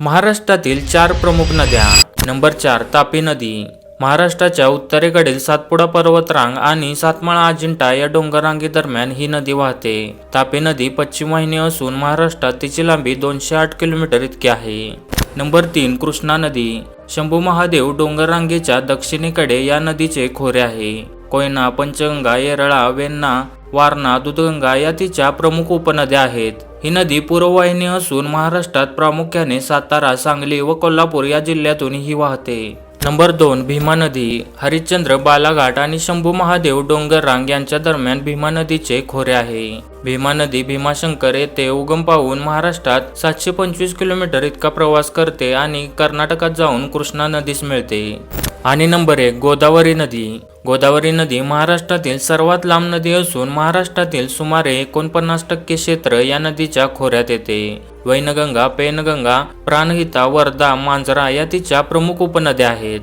महाराष्ट्रातील चार प्रमुख नद्या. नंबर चार तापी नदी. महाराष्ट्राच्या उत्तरेकडील सातपुडा पर्वतरांग आणि सातमाळा अजिंठा या डोंगररांगी दरम्यान ही नदी वाहते. तापी नदी पश्चिम वाहिनी असून महाराष्ट्रात तिची लांबी दोनशे आठ किलोमीटर इतकी आहे. नंबर तीन कृष्णा नदी. शंभू महादेव डोंगररांगेच्या दक्षिणेकडे या नदीचे खोरे आहे. कोयना पंचगंगा येरळा वेण्णा वारणा दुधगंगा या तिच्या प्रमुख उपनद्या आहेत. ही नदी पूर्ववाहिनी असून महाराष्ट्रात प्रामुख्याने सातारा सांगली व कोल्हापूर या जिल्ह्यातून ही वाहते. नंबर दोन भीमा नदी. हरिश्चंद्र बालाघाट आणि शंभू महादेव डोंगर रांग यांच्या दरम्यान भीमा नदीचे खोरे आहे. भीमा नदी भीमाशंकर येथे उगम पाहून महाराष्ट्रात सातशे पंचवीस किलोमीटर इतका प्रवास करते आणि कर्नाटकात जाऊन कृष्णा नदीस मिळते. आणि नंबर एक गोदावरी नदी. गोदावरी नदी महाराष्ट्रातील सर्वात लांब नदी असून महाराष्ट्रातील सुमारे एकोणपन्नास टक्के क्षेत्र या नदीच्या खोऱ्यात येते. वैनगंगा पेनगंगा प्राणहिता वर्धा मांजरा या तिच्या प्रमुख उपनद्या आहेत.